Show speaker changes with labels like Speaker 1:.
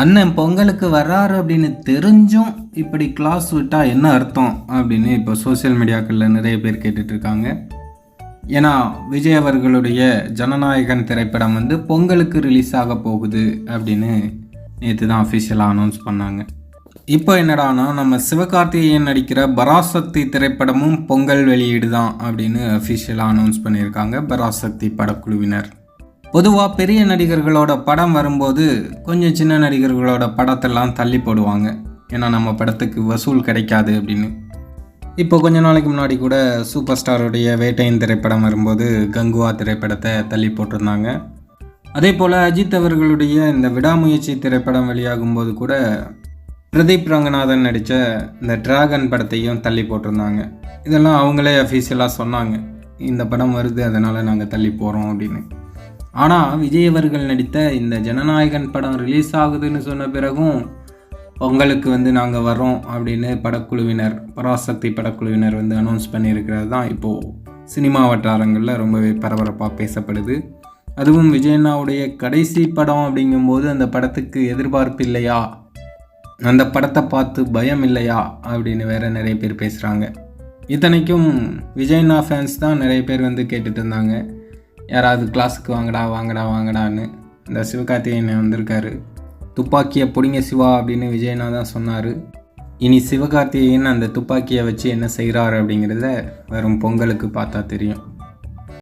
Speaker 1: அண்ணன் பொங்கலுக்கு வர்றாரு அப்படின்னு தெரிஞ்சும் இப்படி கிளாஸ் விட்டால் என்ன அர்த்தம் அப்படின்னு இப்போ சோஷியல் மீடியாக்களில் நிறைய பேர் கேட்டுட்ருக்காங்க ஏன்னா விஜய் அவர்களுடைய ஜனநாயகன் திரைப்படம் வந்து பொங்கலுக்கு ரிலீஸ் ஆக போகுது அப்படின்னு நேற்று தான் அஃபிஷியலாக அனௌன்ஸ் பண்ணாங்க. இப்போ என்னடானா நம்ம சிவகார்த்திகேயன் நடிக்கிற பராசக்தி திரைப்படமும் பொங்கல் வெளியீடு தான் அப்படின்னு அஃபிஷியலாக அனௌன்ஸ் பண்ணியிருக்காங்க பராசக்தி படக்குழுவினர். பொதுவாக பெரிய நடிகர்களோட படம் வரும்போது கொஞ்சம் சின்ன நடிகர்களோட படத்தெல்லாம் தள்ளி போடுவாங்க. ஏன்னா நம்ம படத்துக்கு வசூல் கிடைக்காது அப்படின்னு. இப்போ கொஞ்ச நாளைக்கு முன்னாடி கூட சூப்பர் ஸ்டாருடைய வேட்டையின் திரைப்படம் வரும்போது கங்குவா திரைப்படத்தை தள்ளி போட்டிருந்தாங்க. அதே போல் அஜித் அவர்களுடைய இந்த விடாமுயற்சி திரைப்படம் வெளியாகும்போது கூட பிரதீப் ரங்கநாதன் நடித்த இந்த டிராகன் படத்தையும் தள்ளி போட்டிருந்தாங்க. இதெல்லாம் அவங்களே அஃபீஷியலாக சொன்னாங்க. இந்த படம் வருது அதனால் நாங்கள் தள்ளி போகிறோம் அப்படின்னு. ஆனால் விஜய் அவர்கள் நடித்த இந்த ஜனநாயகன் படம் ரிலீஸ் ஆகுதுன்னு சொன்ன பிறகும் உங்களுக்கு வந்து நாங்கள் வரோம் அப்படின்னு படக்குழுவினர் பராசக்தி படக்குழுவினர் வந்து அனௌன்ஸ் பண்ணியிருக்கிறது தான் இப்போது சினிமா வட்டாரங்களில் ரொம்பவே பரபரப்பாக பேசப்படுது. அதுவும் விஜயண்ணாவுடைய கடைசி படம் அப்படிங்கும்போது அந்த படத்துக்கு எதிர்பார்ப்பு இல்லையா? அந்த படத்தை பார்த்து பயம் இல்லையா? அப்படின்னு வேற நிறைய பேர் பேசுகிறாங்க இத்தனைக்கும் விஜய்னா ஃபேன்ஸ் தான் நிறைய பேர் வந்து கேட்டுட்டு இருந்தாங்க. யாராவது கிளாஸுக்கு வாங்கடா வாங்கடா வாங்கடான்னு இந்த சிவகார்த்திகேயன் வந்திருக்காரு. துப்பாக்கியை பிடிங்க சிவா அப்படின்னு விஜயனா தான் சொன்னார். இனி சிவகார்த்திகேயன் அந்த துப்பாக்கியை வச்சு என்ன செய்கிறாரு அப்படிங்கிறத வரும் பொங்கலுக்கு பார்த்தா தெரியும்.